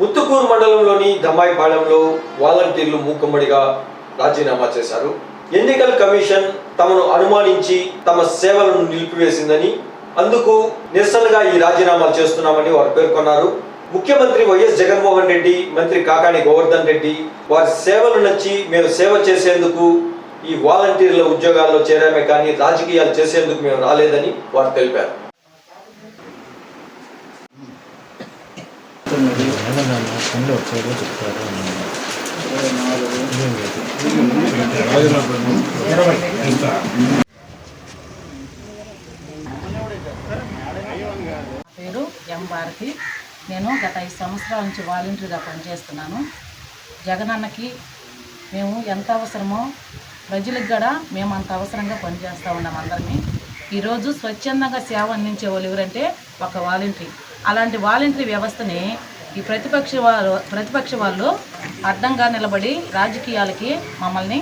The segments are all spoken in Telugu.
ముత్తుకూరు మండలంలోని దమ్మాయిపాలెంలో వాలంటీర్లు మూకుమ్మడిగా రాజీనామా చేశారు. ఎన్నికల కమిషన్ తమను అనుమానించి తమ సేవలను నిలిపివేసిందని అందుకు నిరసనగా ఈ రాజీనామాలు చేస్తున్నామని వారు పేర్కొన్నారు. ముఖ్యమంత్రి వైఎస్ జగన్మోహన్ రెడ్డి మంత్రి కాకాని గోవర్ధన్ రెడ్డి వారి సేవలు నచ్చి మేము సేవ చేసేందుకు ఈ వాలంటీర్ల ఉద్యోగాల్లో చేరామే కానీ రాజకీయాలు చేసేందుకు మేము రాలేదని వారు తెలిపారు. పనులు ఒకసారి చెప్తారు పేరు ఎం భారతి. నేను గత ఐదు సంవత్సరాల నుంచి వాలంటీర్గా పనిచేస్తున్నాను. జగనన్నకి మేము ఎంత అవసరమో ప్రజలకు కూడా మేము అంత అవసరంగా పనిచేస్తూ ఉన్నాం అందరినీ. ఈరోజు స్వచ్ఛందంగా సేవ అందించే వాళ్ళు ఎవరంటే ఒక వాలంటరీ. అలాంటి వాలంటరీ వ్యవస్థని ఈ ప్రతిపక్ష వారు ప్రతిపక్ష వాళ్ళు అడ్డంగా నిలబడి రాజకీయాలకి మమ్మల్ని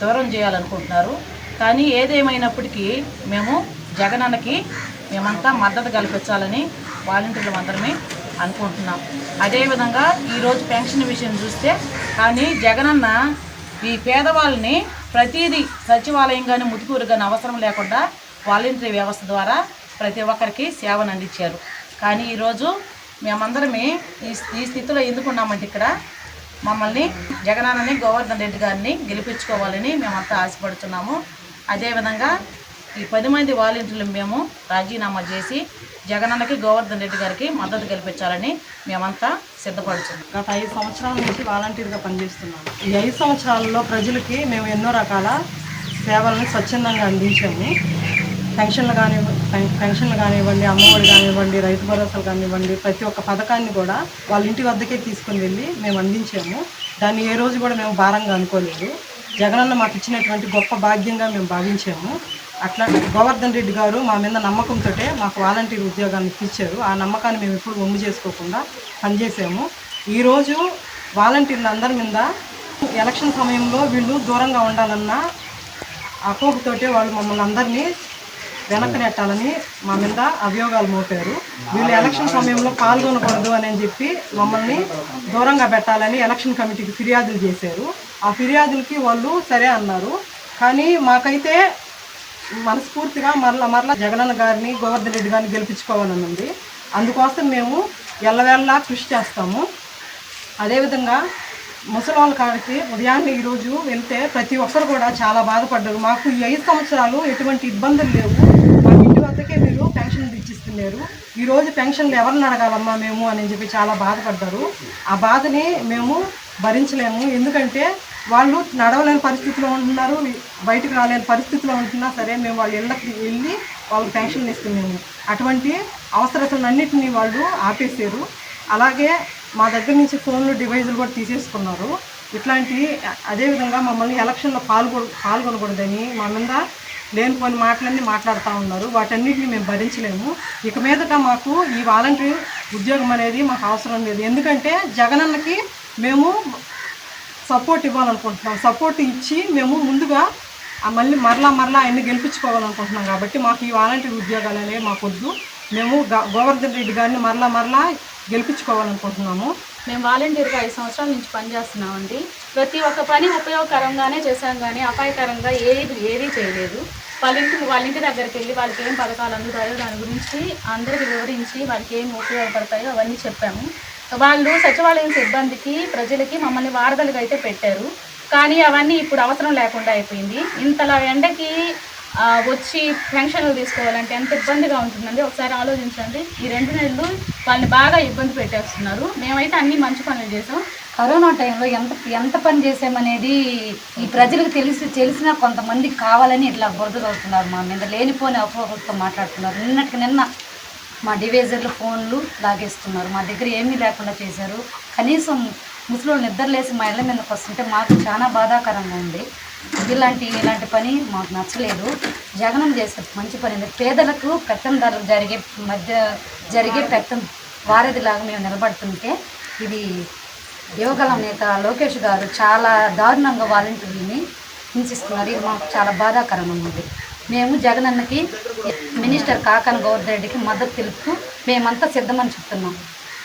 దూరం చేయాలనుకుంటున్నారు. కానీ ఏదేమైనప్పటికీ మేము జగనన్నకి మేమంతా మద్దతు కల్పించాలని వాలంటీర్లు అందరమే అనుకుంటున్నాం. అదేవిధంగా ఈరోజు పెన్షన్ విషయం చూస్తే కానీ జగనన్న ఈ పేదవాళ్ళని ప్రతిదీ సచివాలయం కానీ ముతుకూరు కానీ అవసరం లేకుండా వాలంటరీ వ్యవస్థ ద్వారా ప్రతి ఒక్కరికి సేవను అందించారు. కానీ ఈరోజు మేమందరమే ఈ ఈ స్థితిలో ఎందుకున్నామంటే ఇక్కడ మమ్మల్ని జగనాన్నని గోవర్ధన్ రెడ్డి గారిని గెలిపించుకోవాలని మేమంతా ఆశపడుతున్నాము అదేవిధంగా ఈ పది మంది వాలంటీర్లు మేము రాజీనామా చేసి జగనన్నకి గోవర్ధన్ రెడ్డి గారికి మద్దతు కల్పించాలని మేమంతా సిద్ధపడుతున్నాం గత ఐదు సంవత్సరాల నుంచి వాలంటీర్గా పనిచేస్తున్నాము ఈ ఐదు సంవత్సరాల్లో ప్రజలకి మేము ఎన్నో రకాల సేవలను స్వచ్ఛందంగా అందించాము. పెన్షన్లు కాని పెన్షన్లు కానివ్వండి అమ్మఒడి కానివ్వండి రైతు భరోసాలు కానివ్వండి ప్రతి ఒక్క పథకాన్ని కూడా వాళ్ళ ఇంటి వద్దకే తీసుకుని వెళ్ళి మేము అందించాము. దాన్ని ఏ రోజు కూడా మేము భారంగా అనుకోలేదు. జగనన్న మాకు ఇచ్చినటువంటి గొప్ప భాగ్యంగా మేము భావించాము. అట్లా గోవర్ధన్ రెడ్డి గారు మా మీద నమ్మకంతో మాకు వాలంటీర్ ఉద్యోగాన్ని ఇచ్చారు ఆ నమ్మకాన్ని మేము ఎప్పుడు ఒమ్ము చేసుకోకుండా పనిచేసాము. ఈరోజు వాలంటీర్లు అందరి మీద ఎలక్షన్ సమయంలో వీళ్ళు దూరంగా ఉండాలన్న అపోహతోటే వాళ్ళు మమ్మల్ని అందరినీ వెనక్కి నెట్టాలని మా మీద అభియోగాలు మోపారు. వీళ్ళు ఎలక్షన్ సమయంలో పాల్గొనకూడదు అని చెప్పి మమ్మల్ని దూరంగా పెట్టాలని ఎలక్షన్ కమిటీకి ఫిర్యాదులు చేశారు. ఆ ఫిర్యాదులకి వాళ్ళు సరే అన్నారు. కానీ మాకైతే మనస్ఫూర్తిగా మరల మరలా జగనన్న గారిని గోవర్ధన్ రెడ్డి గారిని గెలిపించుకోవాలని ఉంది. అందుకోసం మేము ఎల్లవేళలా కృషి చేస్తాము. అదేవిధంగా ముసలి వాళ్ళ కాడికి ఉదయాన్నే ఈరోజు వెళ్తే ప్రతి ఒక్కరు కూడా చాలా బాధపడ్డారు. మాకు ఈ ఐదు సంవత్సరాలు ఎటువంటి ఇబ్బందులు లేవు. మా ఇంటి వద్దకే మీరు పెన్షన్లు ఇచ్చిస్తున్నారు ఈరోజు పెన్షన్లు ఎవరిని అడగాలమ్మా మేము అని చెప్పి చాలా బాధపడ్డారు. ఆ బాధని మేము భరించలేము. ఎందుకంటే వాళ్ళు నడవలేని పరిస్థితిలో ఉంటున్నారు బయటకు రాలేని పరిస్థితిలో ఉంటున్నా సరే మేము వాళ్ళ ఇళ్ళకి వెళ్ళి వాళ్ళకి పెన్షన్లు ఇస్తున్నాము. అటువంటి అవసరతలన్నింటినీ వాళ్ళు ఆపేశారు. అలాగే మా దగ్గర నుంచి ఫోన్లు డివైజులు కూడా తీసేసుకున్నారు. ఇట్లాంటి అదేవిధంగా మమ్మల్ని ఎలక్షన్లో పాల్గొ పాల్గొనకూడదని మా మీద లేనిపోని మాటలన్నీ మాట్లాడుతూ ఉన్నారు. వాటన్నిటిని మేము భరించలేము. ఇక మీదట మాకు ఈ వాలంటీర్ ఉద్యోగం అనేది మాకు అవసరం లేదు. ఎందుకంటే జగనన్నకి మేము సపోర్ట్ ఇవ్వాలనుకుంటున్నాం. సపోర్ట్ ఇచ్చి మేము ముందుగా మళ్ళీ మరలా మరలా ఆయన్ని గెలిపించుకోవాలనుకుంటున్నాం. కాబట్టి మాకు ఈ వాలంటీర్ ఉద్యోగాలు అనేవి మాకు మేము గ- గోవర్ధన్ రెడ్డి గారిని మరలా మరలా గెలిపించుకోవాలనుకుంటున్నాము. మేము వాలంటీర్గా ఐదు సంవత్సరాల నుంచి పనిచేస్తున్నామండి. ప్రతి ఒక్క పని ఉపయోగకరంగానే చేశాం కానీ అపాయకరంగా ఏది ఏదీ చేయలేదు. వాళ్ళ ఇంటి వాళ్ళ ఇంటి దగ్గరికి వెళ్ళి వాళ్ళకి ఏం పథకాలు అందుతాయో దాని గురించి అందరికి వివరించి వాళ్ళకి ఏం ఉపయోగపడతాయో అవన్నీ చెప్పాము. వాళ్ళు సచివాలయం సిబ్బందికి ప్రజలకి మమ్మల్ని వారధలుగా అయితే పెట్టారు. కానీ అవన్నీ ఇప్పుడు అవసరం లేకుండా అయిపోయింది. ఇంతలా ఎండకి వచ్చి పెన్షన్లు తీసుకోవాలంటే ఎంత ఇబ్బందిగా ఉంటుందండి? ఒకసారి ఆలోచించండి. ఈ రెండు నెలలు వాళ్ళని బాగా ఇబ్బంది పెట్టేస్తున్నారు. మేమైతే అన్ని మంచి పనులు చేసాం. కరోనా టైంలో ఎంత ఎంత పని చేసామనేది ఈ ప్రజలకు తెలిసి తెలిసినా కొంతమందికి కావాలని ఇట్లా బురదగవుతున్నారు మా మీద. లేనిపోని అపోహలతో మాట్లాడుతున్నారు. నిన్నటికి నిన్న మా డివైజర్లు ఫోన్లు లాగేస్తున్నారు. మా దగ్గర ఏమీ లేకుండా చేశారు. కనీసం ముసలి నిద్రలేసి మా ఇళ్ళ మీదకి వస్తుంటే మాకు చాలా బాధాకరంగా ఉంది. ఇలాంటి ఇలాంటి పని మాకు నచ్చలేదు. జగనం చేసే మంచి పని ఉంది పేదలకు పెత్తందారులకు జరిగే మధ్య జరిగే పెత్తం వారధిలాగా మేము నిలబడుతుంటే ఇది యువగలం నేత లోకేష్ గారు చాలా దారుణంగా వాలంటీర్ని హింసిస్తున్నారు. ఇది మాకు చాలా బాధాకరంగా ఉంది. మేము జగనన్నకి మినిస్టర్ కాకన్ గౌడ్ రెడ్డికి మద్దతు తెలుపుతూ మేమంతా సిద్ధమని చెప్తున్నాం.